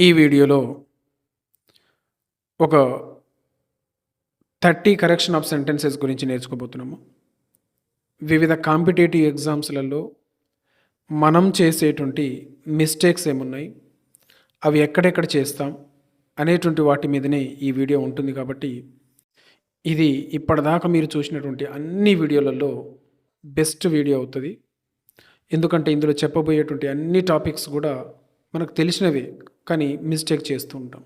ఈ వీడియోలో ఒక థర్టీ కరెక్షన్ ఆఫ్ సెంటెన్సెస్ గురించి నేర్చుకోబోతున్నాము. వివిధ కాంపిటేటివ్ ఎగ్జామ్స్లలో మనం చేసేటువంటి మిస్టేక్స్ ఏమున్నాయి? అవి ఎక్కడెక్కడ చేస్తాం? అనేటువంటి వాటి మీదనే ఈ వీడియో ఉంటుంది కాబట్టి ఇది ఇప్పటిదాకా మీరు చూసినటువంటి అన్ని వీడియోలలో బెస్ట్ వీడియో అవుతుంది. ఎందుకంటే ఇందులో చెప్పబోయేటువంటి అన్ని టాపిక్స్ కూడా మనకు తెలిసినవి. కానీ మిస్టేక్ చేస్తూ ఉంటాం.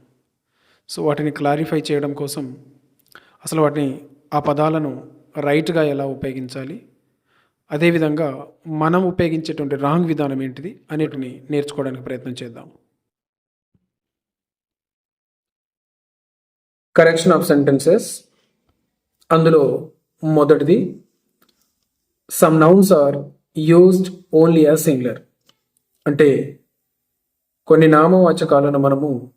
సో వాటిని క్లారిఫై చేయడం కోసం అసలు వాటిని ఆ పదాలను రైట్గా ఎలా ఉపయోగించాలి అదేవిధంగా మనం ఉపయోగించేటువంటి రాంగ్ విధానం ఏంటిది అనేటిని నేర్చుకోవడానికి ప్రయత్నం చేద్దాం. కరెక్షన్ ఆఫ్ సెంటెన్సెస్ అందులో మొదటిది some nouns are used only as singular అంటే కొన్ని నామవాచకాలను మనము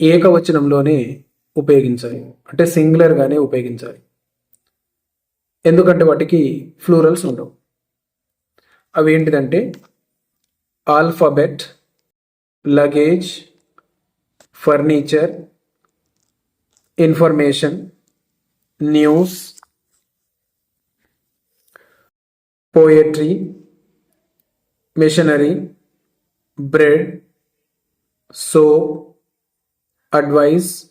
ఏకవచనంలోనే ఉపయోగించాలి. అంటే సింగులర్గానే ఉపయోగించాలి. ఎందుకంటే వాటికి ఫ్లూరల్స్ ఉండవు. అవి ఏంటిదంటే alphabet luggage furniture information news poetry machinery bread soap advice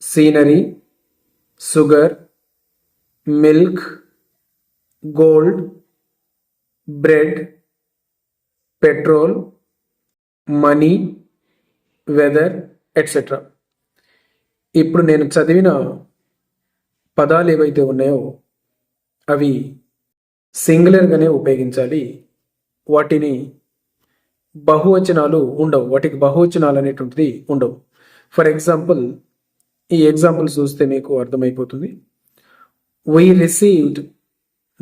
scenery sugar milk gold bread petrol money weather etcetera ఇప్పుడు నేను చదివిన పదాలు ఏవైతే ఉన్నాయో అవి సింగులర్గానే ఉపయోగించాలి. వాటిని బహువచనాలు ఉండవు. వాటికి బహువచనాలు అనేటువంటిది ఉండవు. ఫర్ ఎగ్జాంపుల్ ఈ ఎగ్జాంపుల్ చూస్తే మీకు అర్థమైపోతుంది. వీ రిసీవ్డ్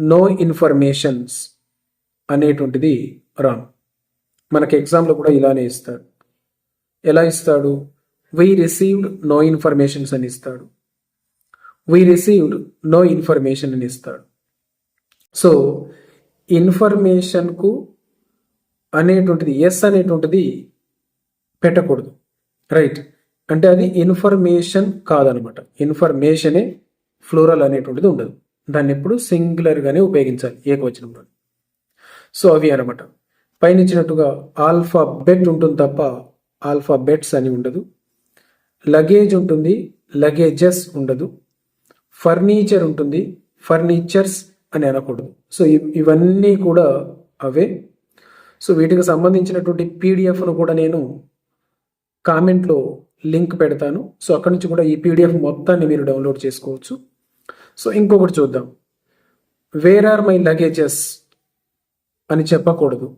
నో ఇన్ఫర్మేషన్స్ అనేటువంటిది రాంగ్ మనకి ఎగ్జామ్లో కూడా ఇలానే ఇస్తాడు. ఎలా ఇస్తాడు? వీ రిసీవ్డ్ నో ఇన్ఫర్మేషన్స్ అని ఇస్తాడు. వీ రిసీవ్డ్ నో ఇన్ఫర్మేషన్ అని ఇస్తాడు. సో ఇన్ఫర్మేషన్కు అనేటువంటిది ఎస్ అనేటువంటిది పెట్టకూడదు. రైట్ అంటే అది ఇన్ఫర్మేషన్ కాదనమాట. ఇన్ఫర్మేషనే ఫ్లోరల్ అనేటువంటిది ఉండదు. దాన్ని ఎప్పుడు సింగులర్గానే ఉపయోగించాలి ఏకవచనంలో సో అవి అనమాట. పైన ఇచ్చినట్టుగా ఆల్ఫా బెట్ ఉంటుంది తప్ప ఆల్ఫా బెట్స్ అని ఉండదు. లగేజ్ ఉంటుంది లగేజెస్ ఉండదు. ఫర్నిచర్ ఉంటుంది ఫర్నిచర్స్ అని అనకూడదు. సో ఇవన్నీ కూడా అవే సో వీటికి సంబంధించినటువంటి పీడిఎఫ్ను కూడా నేను కామెంట్లో లింక్ పెడతాను. సో అక్కడి నుంచి కూడా ఈ పీడిఎఫ్ మొత్తాన్ని మీరు డౌన్లోడ్ చేసుకోవచ్చు. సో ఇంకొకటి చూద్దాం. వేర్ ఆర్ మై లగేజెస్ అని చెప్పకూడదు.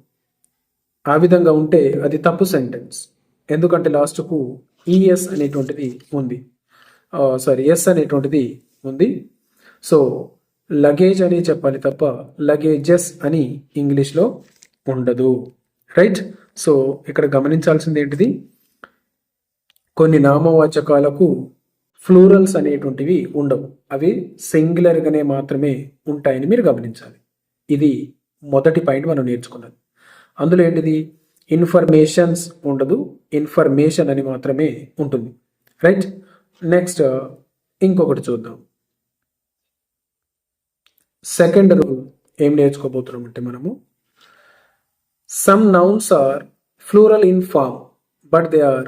ఆ విధంగా ఉంటే అది తప్పు సెంటెన్స్ ఎందుకంటే లాస్ట్కు ఈఎస్ అనేటువంటిది ఉంది. సారీ ఎస్ అనేటువంటిది ఉంది. సో లగేజ్ అని చెప్పాలి తప్ప లగేజెస్ అని ఇంగ్లీష్లో ఉండదు. రైట్ సో ఇక్కడ గమనించాల్సింది ఏంటిది? కొన్ని నామవాచకాలకు ఫ్లూరల్స్ అనేటువంటివి ఉండవు. అవి సింగులర్గానే మాత్రమే ఉంటాయని మీరు గమనించాలి. ఇది మొదటి పాయింట్ మనం నేర్చుకున్నది. అందులో ఏంటిది? ఇన్ఫర్మేషన్స్ ఉండదు. ఇన్ఫర్మేషన్ అని మాత్రమే ఉంటుంది. రైట్ నెక్స్ట్ uh, ఇంకొకటి చూద్దాం. సెకండ్ రూల్ ఏం నేర్చుకోబోతున్నాం అంటే మనము? Some nouns are plural in form but they are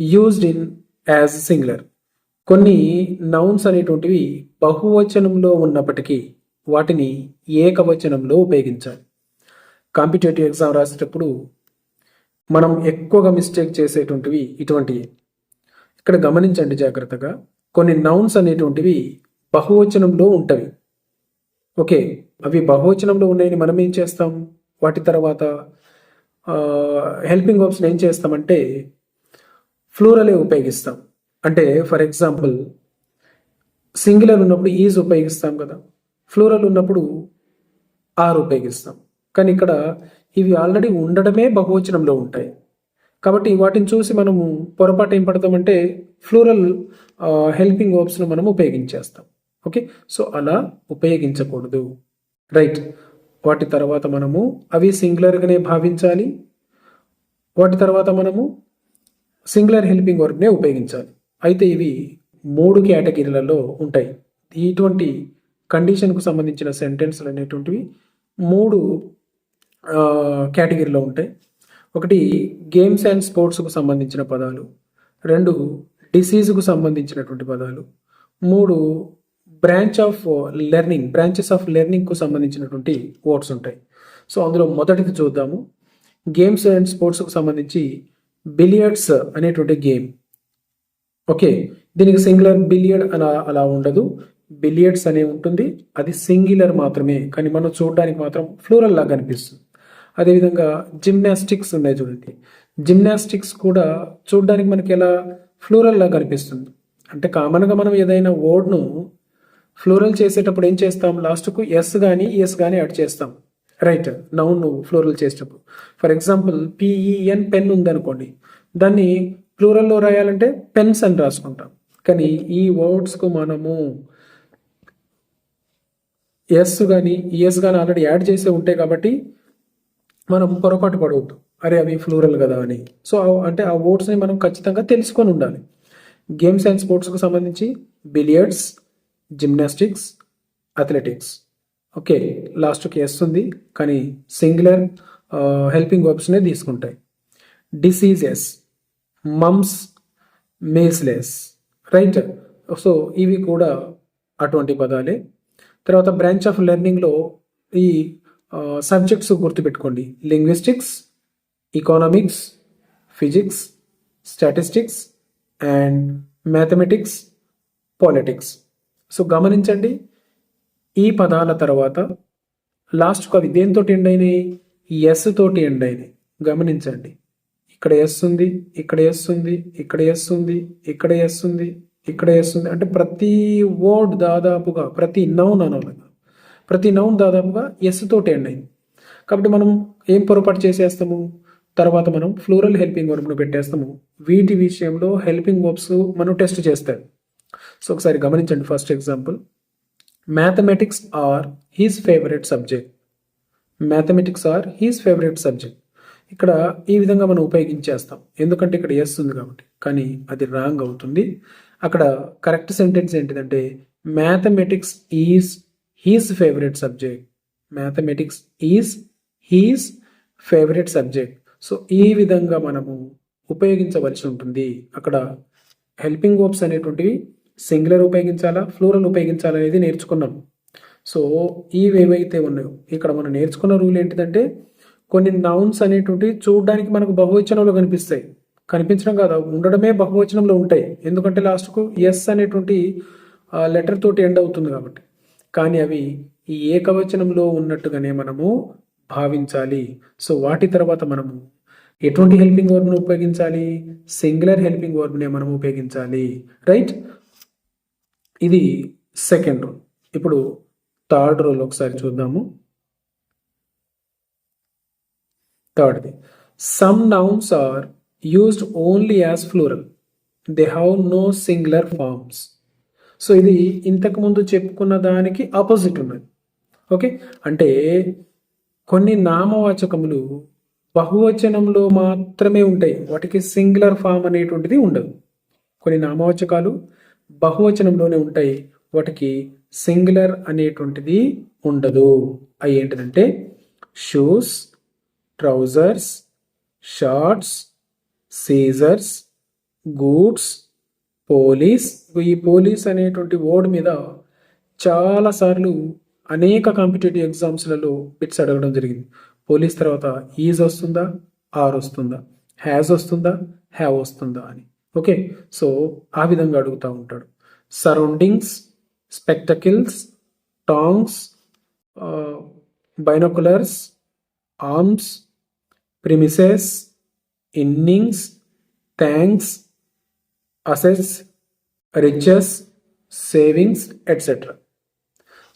used in as singular. కొన్ని నౌన్స్ అనేటువంటివి బహువచనంలో ఉన్నప్పటికీ వాటిని ఏకవచనంలో ఉపయోగించాలి. కాంపిటేటివ్ ఎగ్జామ్ రాసేటప్పుడు మనం ఎక్కువగా మిస్టేక్ చేసేటువంటివి ఇటువంటివి ఇక్కడ గమనించండి జాగ్రత్తగా కొన్ని నౌన్స్ అనేటువంటివి బహువచనంలో ఉంటవి. ఓకే అవి బహువచనంలో ఉన్నాయని మనం ఏం చేస్తాం? వాటి తర్వాత హెల్పింగ్ వర్బ్స్ని ఏం చేస్తామంటే ఫ్లూరలే ఉపయోగిస్తాం. అంటే ఫర్ ఎగ్జాంపుల్ సింగులర్ ఉన్నప్పుడు ఈజ్ ఉపయోగిస్తాం కదా. ఫ్లూరల్ ఉన్నప్పుడు ఆర్ ఉపయోగిస్తాం. కానీ ఇక్కడ ఇవి ఆల్రెడీ ఉండడమే బహువచనంలో ఉంటాయి. కాబట్టి వాటిని చూసి మనము పొరపాటు ఏం పడతామంటే ఫ్లూరల్ హెల్పింగ్ వర్బ్స్ను మనం ఉపయోగించేస్తాం. ఓకే సో అలా ఉపయోగించకూడదు. రైట్ వాటి తర్వాత మనము అవి సింగులర్గానే భావించాలి. వాటి తర్వాత మనము సింగులర్ హెల్పింగ్ వర్బ్నే ఉపయోగించాలి. అయితే ఇవి మూడు కేటగిరీలలో ఉంటాయి. ఇటువంటి కండిషన్కు సంబంధించిన సెంటెన్స్లు అనేటువంటివి మూడు కేటగిరీలో ఉంటాయి. ఒకటి గేమ్స్ అండ్ స్పోర్ట్స్కు సంబంధించిన పదాలు. రెండు డిసీజ్కు సంబంధించినటువంటి పదాలు. మూడు branch of learning branches of లెర్నింగ్కు సంబంధించినటువంటి వర్డ్స్ ఉంటాయి. సో అందులో మొదటిది చూద్దాము. గేమ్స్ అండ్ స్పోర్ట్స్కు సంబంధించి బిలియర్డ్స్ అనేటువంటి గేమ్. ఓకే దీనికి సింగులర్ బిలియర్డ్ అలా అలా ఉండదు. బిలియర్డ్స్ అనే ఉంటుంది. అది సింగులర్ మాత్రమే కానీ మనం చూడడానికి మాత్రం ఫ్లోరల్ లాగా కనిపిస్తుంది అదేవిధంగా జిమ్నాస్టిక్స్ ఉన్నాయి చూడండి. జిమ్నాస్టిక్స్ కూడా చూడడానికి మనకి ఎలా ఫ్లోరల్ లాగా కనిపిస్తుంది అంటే కామన్గా మనం ఏదైనా వర్డ్ను ఫ్లోరల్ చేసేటప్పుడు ఏం చేస్తాం? లాస్ట్కు ఎస్ కానీ ఎస్ కానీ యాడ్ చేస్తాం. రైట్ నౌన్ ఫ్లోరల్ చేసేటప్పుడు. For example P E N pen ఉందనుకోండి. దాన్ని ప్లూరల్లో రాయాలంటే పెన్స్ అని రాసుకుంటాం. కానీ ఈ వర్డ్స్కు మనము ఎస్ కానీ ఈఎస్ కానీ ఆల్రెడీ యాడ్ చేసే ఉంటాయి కాబట్టి మనం పొరపాటు పడవద్దు. అరే అవి ఫ్లూరల్ కదా అని. సో అంటే ఆ వర్డ్స్ని మనం ఖచ్చితంగా తెలుసుకొని ఉండాలి. గేమ్స్ అండ్ స్పోర్ట్స్కు సంబంధించి బిలియర్డ్స్ జిమ్నాస్టిక్స్ అథ్లెటిక్స్. ఓకే లాస్ట్కి ఎస్ ఉంది కానీ సింగులర్ హెల్పింగ్ వర్బ్స్నే తీసుకుంటాయి. Diseases mumps measles right? So ఇవి కూడా అటువంటి పదాలే. తర్వాత బ్రాంచ్ ఆఫ్ లెర్నింగ్లో ఈ సబ్జెక్ట్స్ గుర్తుపెట్టుకోండి. Linguistics economics physics statistics and mathematics politics. So గమనించండి ఈ పదాల తర్వాత లాస్ట్కు అవి దేంతో ఎండ్ అయినాయి? ఎస్ తోటి ఎండ్ అయినాయి. గమనించండి. ఇక్కడ ఎస్ ఉంది ఇక్కడ ఎస్ ఉంది ఇక్కడ ఎస్ ఉంది ఇక్కడ ఎస్ ఉంది ఇక్కడ ఎస్ ఉంది. అంటే ప్రతి వర్డ్ దాదాపుగా ప్రతి నౌన్ అనగా ప్రతి నౌన్ దాదాపుగా ఎస్ తోటి ఎండ్ అయింది. కాబట్టి మనం ఏం పొరపాటు చేసేస్తాము? తర్వాత మనం ఫ్లోరల్ హెల్పింగ్ వర్బ్ను పెట్టేస్తాము. వీటి విషయంలో హెల్పింగ్ వర్బ్స్ మనం టెస్ట్ చేస్తాం సో ఒకసారి గమనించండి first example mathematics are his favourite subject mathematics are his favourite subject ఇక్కడ ఈ విధంగా మనం ఉపయోగించేస్తాం. ఎందుకంటే ఇక్కడ ఎస్ ఉంది కాబట్టి. కానీ అది రాంగ్ అవుతుంది. అక్కడ కరెక్ట్ సెంటెన్స్ ఏంటిదంటే mathematics is his favourite subject mathematics is his favourite subject so ఈ విధంగా మనము ఉపయోగించవలసి ఉంటుంది. అక్కడ హెల్పింగ్ వర్బ్స్ అనేటువంటివి సింగులర్ ఉపయోగించాలా? ఫ్లూరల్ ఉపయోగించాలా అనేది నేర్చుకున్నాం. సో ఇవి ఏవైతే ఉన్నాయో ఇక్కడ మనం నేర్చుకున్న రూల్ ఏంటిదంటే కొన్ని నౌన్స్ అనేటువంటివి చూడడానికి మనకు బహువచనంలో కనిపిస్తాయి. కనిపించడం కాదు ఉండడమే బహువచనంలో ఉంటాయి. ఎందుకంటే లాస్ట్కు ఎస్ అనేటువంటి లెటర్ తోటి ఎండ్ అవుతుంది కాబట్టి. కానీ అవి ఈ ఏకవచనంలో ఉన్నట్టుగానే మనము భావించాలి. సో వాటి తర్వాత మనము ఎటువంటి హెల్పింగ్ వర్బ్ను ఉపయోగించాలి? సింగులర్ హెల్పింగ్ వర్బ్నే మనం ఉపయోగించాలి. రైట్? ఇది సెకండ్ రోల్ ఇప్పుడు థర్డ్ రోల్ ఒకసారి చూద్దాము. థర్డ్ది some nouns are used only as plural they have no singular forms so ఇది ఇంతకుముందు చెప్పుకున్న దానికి ఆపోజిట్ ఉన్నది. ఓకే అంటే కొన్ని నామవాచకములు బహువచనంలో మాత్రమే ఉంటాయి. వాటికి సింగులర్ ఫామ్ అనేటువంటిది ఉండదు. కొన్ని నామవాచకాలు బహువచనంలోనే ఉంటాయి. వాటికి సింగులర్ అనేటువంటిది ఉండదు. అవి ఏంటిదంటే shoes trousers shorts scissors goods police. ఈ పోలీస్ అనేటువంటి వర్డ్ మీద చాలా సార్లు అనేక కాంపిటేటివ్ ఎగ్జామ్స్లలో బిట్స్ అడగడం జరిగింది. పోలీస్ తర్వాత ఈజ్ వస్తుందా ఆర్ వస్తుందా హ్యాజ్ వస్తుందా హ్యావ్ వస్తుందా అని. ఓకే? సో ఆ విధంగా అడుగుతూ ఉంటాడు. Surroundings spectacles tongs binoculars arms premises innings thanks assets riches savings etcetera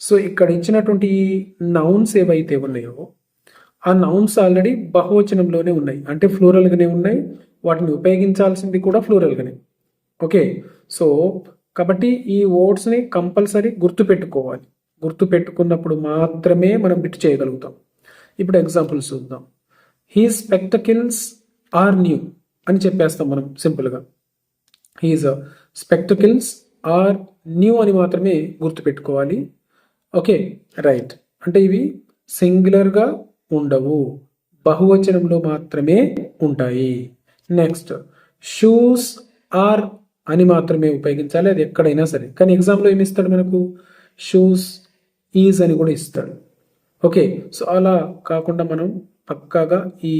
so ఇక్కడ ఇచ్చినటువంటి నౌన్స్ ఏవైతే ఉన్నాయో ఆ నౌన్స్ ఆల్రెడీ బహువచనంలోనే ఉన్నాయి. అంటే ఫ్లోరల్గానే ఉన్నాయి వాటిని ఉపయోగించాల్సింది కూడా ఫ్లూరల్గానే ఓకే? సో కాబట్టి ఈ ఓట్స్ని కంపల్సరీ గుర్తుపెట్టుకోవాలి. గుర్తు పెట్టుకున్నప్పుడు మాత్రమే మనం బిట్ చేయగలుగుతాం. ఇప్పుడు ఎగ్జాంపుల్స్ చూద్దాం. హీ స్పెక్టకిల్స్ ఆర్ న్యూ అని చెప్పేస్తాం మనం సింపుల్గా హీజ్ స్పెక్టకిల్స్ ఆర్ న్యూ అని మాత్రమే గుర్తుపెట్టుకోవాలి. ఓకే? రైట్. అంటే ఇవి సింగులర్గా ఉండవు. బహువచనంలో మాత్రమే ఉంటాయి. నెక్స్ట్ షూస్ ఆర్ అని మాత్రమే ఉపయోగించాలి అది ఎక్కడైనా సరే. కానీ ఎగ్జామ్లో ఏమి ఇస్తాడు మనకు? షూస్ ఈజ్ అని కూడా ఇస్తాడు. ఓకే సో అలా కాకుండా మనం పక్కాగా ఈ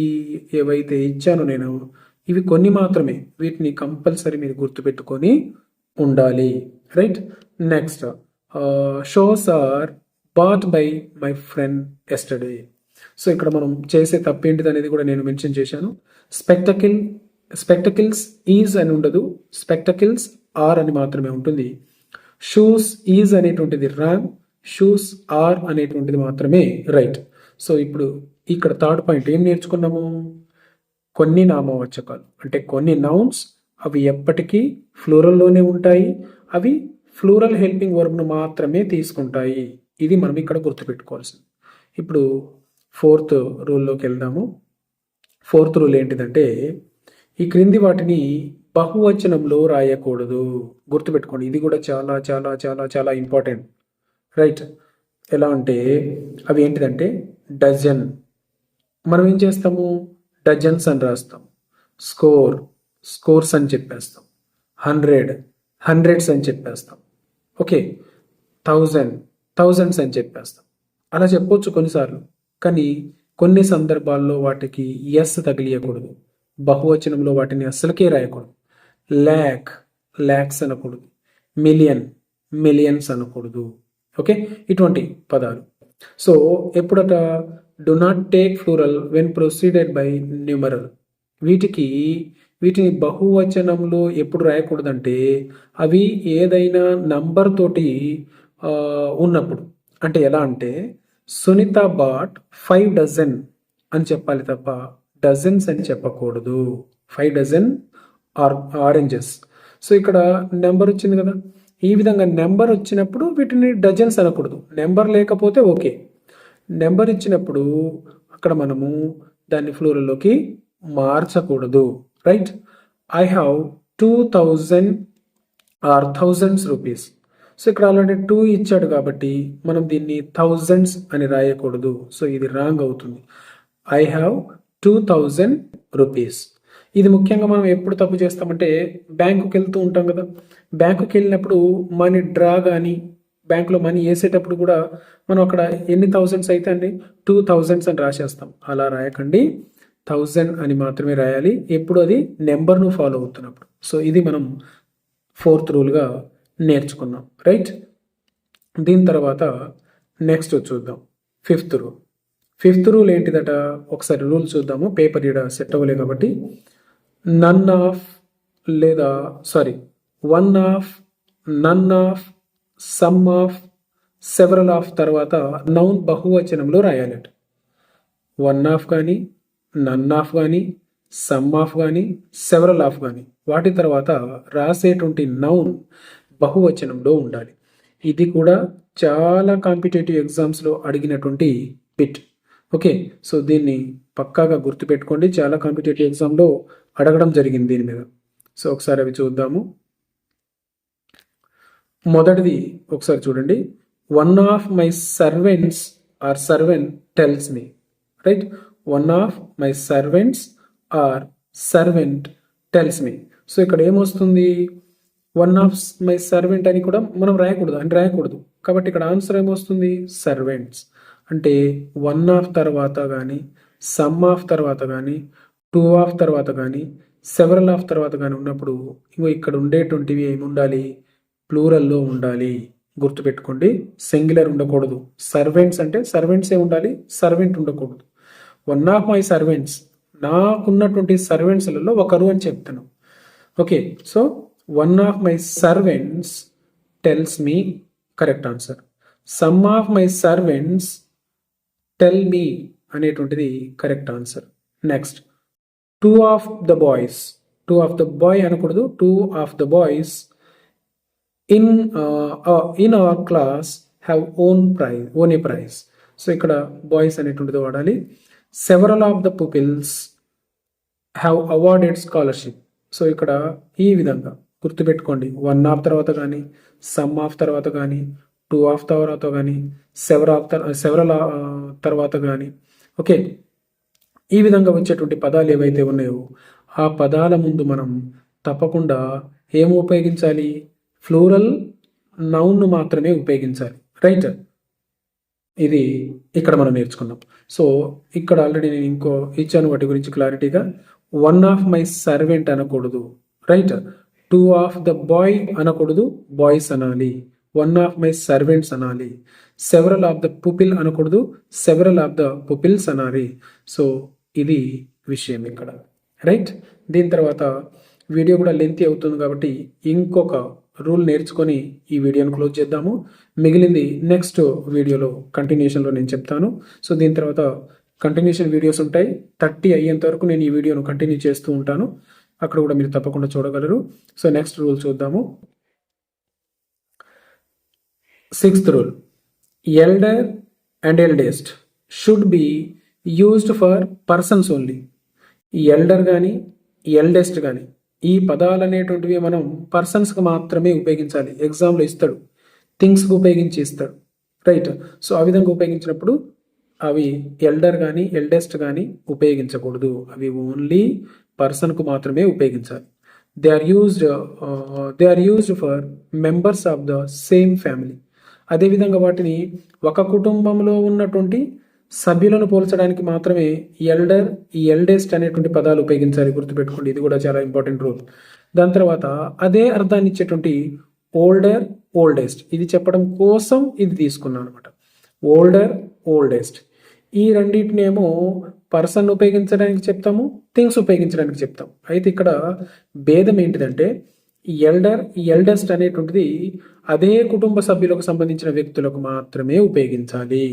ఏవైతే ఇచ్చానో నేను ఇవి కొన్ని మాత్రమే. వీటిని కంపల్సరీ మీరు గుర్తుపెట్టుకొని ఉండాలి. Right next shoes are bought by my friend yesterday so ఇక్కడ మనం చేసే తప్పేంటిది అనేది కూడా నేను మెన్షన్ చేశాను. స్పెక్టకిల్ స్పెక్టకిల్స్ ఈజ్ అని ఉండదు. స్పెక్టకిల్స్ ఆర్ అని మాత్రమే ఉంటుంది. షూస్ ఈజ్ అనేటువంటిది రాంగ్ షూస్ ఆర్ అనేటువంటిది మాత్రమే రైట్ సో ఇప్పుడు ఇక్కడ థర్డ్ పాయింట్ ఏం నేర్చుకున్నాము? కొన్ని నామవాచకాలు. అంటే కొన్ని నౌన్స్ అవి ఎప్పటికీ ఫ్లూరల్లోనే ఉంటాయి. అవి ఫ్లూరల్ హెల్పింగ్ వర్బ్ను మాత్రమే తీసుకుంటాయి. ఇది మనం ఇక్కడ గుర్తుపెట్టుకోవాల్సింది. ఇప్పుడు ఫోర్త్ రూల్లోకి వెళ్దాము. ఫోర్త్ రూల్ ఏంటిదంటే ఈ క్రింది వాటిని బహువచనంలో రాయకూడదు. గుర్తుపెట్టుకోండి ఇది కూడా చాలా చాలా చాలా చాలా ఇంపార్టెంట్ రైట్ ఎలా అంటే అవి ఏంటిదంటే డజన్ మనం ఏం చేస్తాము? డజన్స్ అని రాస్తాం. స్కోర్ స్కోర్స్ అని చెప్పేస్తాం. హండ్రెడ్ హండ్రెడ్స్ అని చెప్పేస్తాం. ఓకే థౌజండ్ థౌజండ్స్ అని చెప్పేస్తాం. అలా చెప్పొచ్చు కొన్నిసార్లు. కానీ కొన్ని సందర్భాల్లో వాటికి ఎస్ తగిలియకూడదు. బహువచనంలో వాటిని అస్సలకే రాయకూడదు. ల్యాక్ ల్యాక్స్ అనకూడదు. మిలియన్ మిలియన్స్ అనకూడదు. ఓకే? ఇటువంటి పదాలు. So ఎప్పుడట? Do not take plural when preceded by numeral వీటికి వీటిని బహువచనంలో ఎప్పుడు రాయకూడదంటే అవి ఏదైనా నంబర్ తోటి ఉన్నప్పుడు. అంటే ఎలా అంటే సునీత బాట్ ఫైవ్ డజన్ అని చెప్పాలి తప్ప డజన్స్ అని చెప్పకూడదు. Five dozen are oranges. So ఇక్కడ నెంబర్ వచ్చింది కదా. ఈ విధంగా నెంబర్ వచ్చినప్పుడు వీటిని డజన్స్ అనకూడదు. నెంబర్ లేకపోతే ఓకే. నెంబర్ ఇచ్చినప్పుడు అక్కడ మనము దాన్ని ఫ్లోర్లోకి మార్చకూడదు. Right? I have two thousand or thousands rupees. So ఇక్కడ ఆల్రెడీ టూ ఇచ్చాడు కాబట్టి మనం దీన్ని థౌజండ్స్ అని రాయకూడదు. సో ఇది రాంగ్ అవుతుంది. I have two thousand rupees ఇది ముఖ్యంగా మనం ఎప్పుడు తప్పు చేస్తామంటే బ్యాంకుకి వెళ్తూ ఉంటాం కదా. బ్యాంకుకి వెళ్ళినప్పుడు మనీ డ్రా కానీ బ్యాంకులో మనీ వేసేటప్పుడు కూడా మనం అక్కడ ఎన్ని థౌజండ్స్ అయితే అండి? టూ థౌజండ్స్ అని రాసేస్తాం. అలా రాయకండి. థౌజండ్ అని మాత్రమే రాయాలి. ఎప్పుడు అది? నెంబర్ను ఫాలో అవుతున్నప్పుడు. సో ఇది మనం ఫోర్త్ రూల్గా నేర్చుకున్నాం రైట్ దీని తర్వాత నెక్స్ట్ చూద్దాం. ఫిఫ్త్ రూల్ ఫిఫ్త్ రూల్ ఏంటిదట? ఒకసారి రూల్ చూద్దాము. పేపర్ ఈడ సెట్ అవ్వలే కాబట్టి. నన్ ఆఫ్ లేదా sorry one of none of some of several of తర్వాత నౌన్ బహువచనంలో రాయాలట. వన్ ఆఫ్ కానీ నన్ ఆఫ్ కానీ సమ్ ఆఫ్ కానీ సెవరల్ ఆఫ్ కానీ. వాటి తర్వాత రాసేటువంటి నౌన్ బహువచనంలో ఉండాలి. ఇది కూడా చాలా కాంపిటేటివ్ ఎగ్జామ్స్లో అడిగినటువంటి బిట్. ఓకే సో దీన్ని పక్కాగా గుర్తుపెట్టుకోండి. చాలా కాంపిటేటివ్ ఎగ్జామ్లో అడగడం జరిగింది దీని మీద. సో ఒకసారి అవి చూద్దాము. మొదటిది ఒకసారి చూడండి. One of my servants or servant tells me right one of my servants or servant tells me so ఇక్కడ ఏమొస్తుంది? వన్ ఆఫ్ మై సర్వెంట్ అని కూడా మనం రాయకూడదు అని రాయకూడదు. కాబట్టి ఇక్కడ ఆన్సర్ ఏమొస్తుంది? సర్వెంట్స్ అంటే వన్ ఆఫ్ తర్వాత కానీ సమ్ ఆఫ్ తర్వాత కానీ టూ ఆఫ్ తర్వాత కానీ సెవరల్ ఆఫ్ తర్వాత కానీ ఉన్నప్పుడు ఇంకో ఇక్కడ ఉండేటువంటివి ఏమి ఉండాలి? ప్లూరల్లో ఉండాలి. గుర్తుపెట్టుకోండి సింగులర్ ఉండకూడదు. సర్వెంట్స్ అంటే సర్వెంట్సే ఉండాలి? సర్వెంట్ ఉండకూడదు. వన్ ఆఫ్ మై సర్వెంట్స్ నాకున్నటువంటి సర్వెంట్స్లలో ఒకరు అని చెప్తాను. Okay so one of my servants tells me correct answer some of my servants tell me అనేటువంటిది correct answer next two of the boys two of the boy అనకూడదు. Two of the boys in in our class have won prize won a prize so ఇక్కడ boys అనేటువంటిది వాడాలి. Several of the pupils have awarded scholarship so ఇక్కడ ఈ విధంగా. గుర్తుపెట్టుకోండి. One of తర్వాత కానీ సమ్ ఆఫ్ తర్వాత కానీ టూ ఆఫ్ తర్వాత కానీ సెవెర్ ఆఫ్ సెవెరల్ తర్వాత కానీ. ఓకే ఈ విధంగా వచ్చేటువంటి పదాలు ఏవైతే ఉన్నాయో ఆ పదాల ముందు మనం తప్పకుండా ఏం ఉపయోగించాలి? ఫ్లోరల్ నౌన్ను మాత్రమే ఉపయోగించాలి. రైట్ ఇది ఇక్కడ మనం నేర్చుకున్నాం. సో ఇక్కడ ఆల్రెడీ నేను ఇంకో ఇచ్చాను వాటి గురించి క్లారిటీగా వన్ ఆఫ్ మై సర్వెంట్ అనకూడదు. Right two of the boy అనకూడదు బాయ్స్ అనాలి. వన్ ఆఫ్ మై సర్వెంట్స్ అనాలి. సెవరల్ ఆఫ్ ద పుపిల్ అనకూడదు సెవరల్ ఆఫ్ ద పుపిల్స్ అనాలి. సో ఇది విషయం ఇక్కడ. రైట్? దీని తర్వాత వీడియో కూడా లెంతీ అవుతుంది కాబట్టి ఇంకొక రూల్ నేర్చుకొని ఈ వీడియోను క్లోజ్ చేద్దాము. మిగిలింది నెక్స్ట్ వీడియోలో కంటిన్యూషన్లో నేను చెప్తాను. సో దీని తర్వాత కంటిన్యూషన్ వీడియోస్ ఉంటాయి. థర్టీ అయ్యేంత వరకు నేను ఈ వీడియోను కంటిన్యూ చేస్తూ ఉంటాను. అక్కడ కూడా మీరు తప్పకుండా చూడగలరు. సో నెక్స్ట్ రూల్ చూద్దాము. Sixth rule elder and eldest should be used for persons only elder కానీ ఎల్డెస్ట్ కానీ ఈ పదాలు అనేటువంటివి మనం పర్సన్స్కి మాత్రమే ఉపయోగించాలి. ఎగ్జామ్లో ఇస్తాడు. థింగ్స్కి ఉపయోగించి ఇస్తాడు. రైట్ సో ఆ విధంగా ఉపయోగించినప్పుడు అవి ఎల్డర్ కానీ ఎల్డెస్ట్ కానీ ఉపయోగించకూడదు. అవి ఓన్లీ పర్సన్కు మాత్రమే ఉపయోగించాలి. They are used they are used for members of the same family అదేవిధంగా వాటిని ఒక కుటుంబంలో ఉన్నటువంటి సభ్యులను పోల్చడానికి మాత్రమే ఎల్డర్ ఈ ఎల్డెస్ట్ అనేటువంటి పదాలు ఉపయోగించాలి గుర్తుపెట్టుకోండి. ఇది కూడా చాలా ఇంపార్టెంట్ రూల్ దాని తర్వాత అదే అర్థాన్ని ఇచ్చేటువంటి ఓల్డర్ ఓల్డెస్ట్ ఇది చెప్పడం కోసం ఇది తీసుకున్నాను అనమాట ఓల్డర్ ఓల్డెస్ట్ ఈ రెండింటినేమో పర్సన్ ఉపయోగించడానికి చెప్తాము థింగ్స్ ఉపయోగించడానికి చెప్తాం అయితే ఇక్కడ భేదం ఏంటిదంటే ఎల్డర్ ఎల్డెస్ట్ అనేటువంటిది అదే కుటుంబ సభ్యులకు సంబంధించిన వ్యక్తులకు మాత్రమే ఉపయోగించాలి.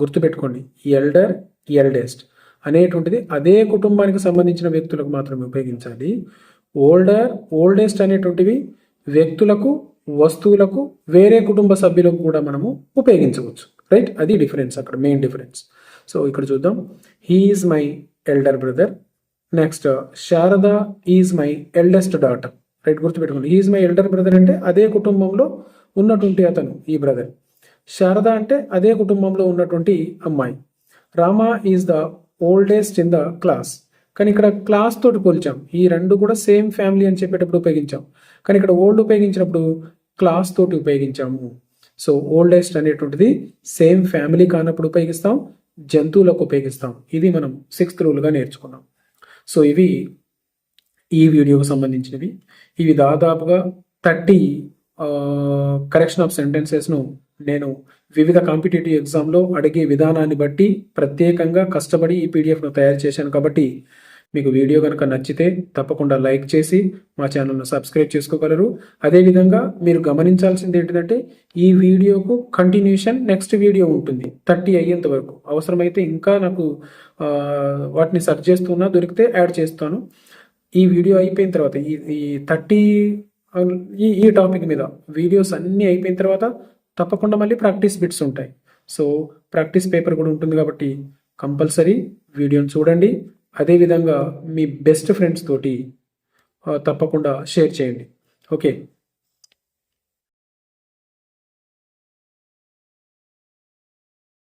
గుర్తుపెట్టుకోండి ఎల్డర్ ఎల్డెస్ట్ అనేటువంటిది అదే కుటుంబానికి సంబంధించిన వ్యక్తులకు మాత్రమే ఉపయోగించాలి. ఓల్డర్ ఓల్డెస్ట్ అనేటువంటివి వ్యక్తులకు వస్తువులకు వేరే కుటుంబ సభ్యులకు కూడా మనము ఉపయోగించవచ్చు. రైట్ అది డిఫరెన్స్ అక్కడ మెయిన్ డిఫరెన్స్ సో ఇక్కడ చూద్దాం. He is my elder brother next Sharada is my eldest daughter right గుర్తుపెట్టుకోండి. ఈజ్ మై ఎల్డర్ బ్రదర్ అంటే అదే కుటుంబంలో ఉన్నటువంటి అతను ఈ బ్రదర్ శారద అంటే అదే కుటుంబంలో ఉన్నటువంటి అమ్మాయి. Rama is the oldest in the class కానీ ఇక్కడ క్లాస్ తోటి పోల్చాం. ఈ రెండు కూడా సేమ్ ఫ్యామిలీ అని చెప్పేటప్పుడు ఉపయోగించాం. కానీ ఇక్కడ ఓల్డ్ ఉపయోగించినప్పుడు క్లాస్ తోటి ఉపయోగించాము. సో ఓల్డెస్ట్ అనేటువంటిది సేమ్ ఫ్యామిలీ కానప్పుడు ఉపయోగిస్తాం జంతువులకు ఉపయోగిస్తాం. ఇది మనం సిక్స్త్ రూల్గా నేర్చుకున్నాం. సో ఇవి ఈ వీడియోకు సంబంధించినవి. ఇవి దాదాపుగా థర్టీ కరెక్షన్ ఆఫ్ సెంటెన్సెస్ను నేను వివిధ కాంపిటేటివ్ ఎగ్జామ్లో అడిగే విధానాన్ని బట్టి ప్రత్యేకంగా కష్టపడి ఈ పీడిఎఫ్ను తయారు చేశాను కాబట్టి మీకు వీడియో కనుక నచ్చితే తప్పకుండా లైక్ చేసి మా ఛానల్ను సబ్స్క్రైబ్ చేసుకోగలరు. అదేవిధంగా మీరు గమనించాల్సింది ఏంటంటే ఈ వీడియోకు కంటిన్యూషన్ నెక్స్ట్ వీడియో ఉంటుంది. థర్టీ అయ్యేంత వరకు. అవసరమైతే ఇంకా నాకు వాటిని సెర్చ్ చేస్తున్నా దొరికితే యాడ్ చేస్తాను. ఈ వీడియో అయిపోయిన తర్వాత ఈ ఈ థర్టీ ఈ ఈ టాపిక్ మీద వీడియోస్ అన్నీ అయిపోయిన తర్వాత తప్పకుండా మళ్ళీ ప్రాక్టీస్ బిట్స్ ఉంటాయి. సో ప్రాక్టీస్ పేపర్ కూడా ఉంటుంది కాబట్టి కంపల్సరీ వీడియోని చూడండి. అదేవిధంగా మీ బెస్ట్ ఫ్రెండ్స్ తోటి తప్పకుండా షేర్ చేయండి. ఓకే